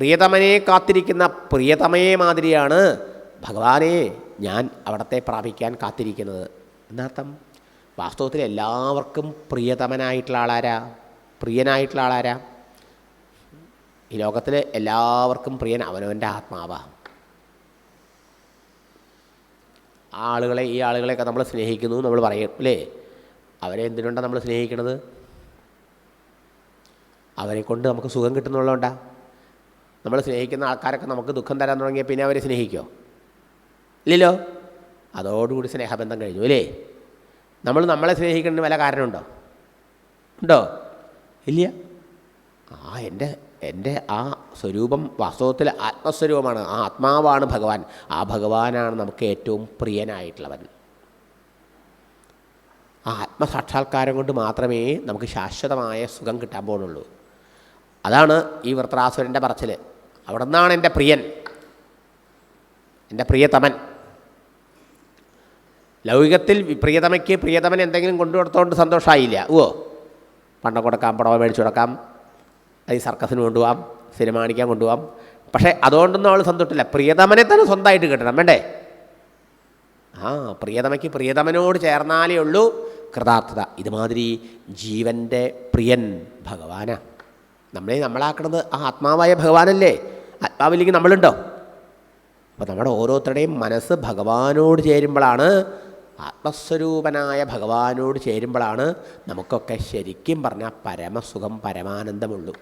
പ്രിയതമനെ കാത്തിരിക്കുന്ന പ്രിയതമയെ മാതിരിയാണ് ഭഗവാനെ ഞാൻ അവിടത്തെ പ്രാപിക്കാൻ കാത്തിരിക്കുന്നത്. എന്നർത്ഥം? വാസ്തവത്തിൽ എല്ലാവർക്കും പ്രിയതമനായിട്ടുള്ള ആളാരാ? പ്രിയനായിട്ടുള്ള ആളാരാ? ഈ ലോകത്തിൽ എല്ലാവർക്കും പ്രിയൻ അവനവന്റെ ആത്മാവാ. ആ ആളുകളെ ഈ ആളുകളെയൊക്കെ നമ്മൾ സ്നേഹിക്കുന്നു നമ്മൾ പറയും അല്ലേ? അവരെ എന്തിനുണ്ടാണ് നമ്മൾ സ്നേഹിക്കണത്? അവരെ കൊണ്ട് നമുക്ക് സുഖം കിട്ടുന്നുള്ളതുകൊണ്ടാ. നമ്മൾ സ്നേഹിക്കുന്ന ആൾക്കാരൊക്കെ നമുക്ക് ദുഃഖം തരാൻ തുടങ്ങിയ പിന്നെ അവരെ സ്നേഹിക്കുമോ ഇല്ലല്ലോ? അതോടുകൂടി സ്നേഹബന്ധം കഴിഞ്ഞു അല്ലേ? നമ്മൾ നമ്മളെ സ്നേഹിക്കേണ്ടത് വല്ല കാരണമുണ്ടോ? ഉണ്ടോ? ഇല്ല. ആ എന്റെ എന്റെ ആ സ്വരൂപം വാസ്തവത്തിൽ ആത്മസ്വരൂപമാണ്. ആ ആത്മാവാണ് ഭഗവാൻ. ആ ഭഗവാനാണ് നമുക്ക് ഏറ്റവും പ്രിയനായിട്ടുള്ളവൻ. ആ ആത്മസാക്ഷാത്കാരം കൊണ്ട് മാത്രമേ നമുക്ക് ശാശ്വതമായ സുഖം കിട്ടാൻ പോകുന്നുള്ളൂ. അതാണ് ഈ വൃത്രാസുരന്റെ പറച്ചിൽ അവിടെ നിന്നാണ് എന്റെ പ്രിയൻ. എന്റെ പ്രിയതമൻ. ലൗകികത്തിൽ പ്രിയതമയ്ക്ക് പ്രിയതമൻ എന്തെങ്കിലും കൊണ്ടു കൊടുത്തോണ്ട് സന്തോഷമായില്ല ഓ പണ്ടം കൊടുക്കാം പടവ മേടിച്ചു കൊടുക്കാം അത് ഈ സർക്കസിന് കൊണ്ടുപോകാം സിനിമ കാണിക്കാൻ കൊണ്ടുപോകാം പക്ഷേ അതുകൊണ്ടൊന്നും അവൾ സന്തോഷമില്ല പ്രിയതമനെ തന്നെ സ്വന്തമായിട്ട് കിട്ടണം വേണ്ടേ? ആ പ്രിയതമയ്ക്ക് പ്രിയതമനോട് ചേർന്നാലേ ഉള്ളൂ. കൃതാർത്ഥത. ഇതുമാതിരി ജീവന്റെ പ്രിയൻ ഭഗവാനാണ് നമ്മളെ നമ്മളാക്കണത് ആ ആത്മാവായ ഭഗവാനല്ലേ? ആത്മാവിലേക്ക് നമ്മളുണ്ടോ? അപ്പോൾ നമ്മുടെ ഓരോരുത്തരുടെയും മനസ്സ് ഭഗവാനോട് ചേരുമ്പോഴാണ് ആത്മസ്വരൂപനായ ഭഗവാനോട് ചേരുമ്പോഴാണ് നമുക്കൊക്കെ ശരിക്കും പറഞ്ഞാൽ പരമസുഖം പരമാനന്ദമുള്ളൂ.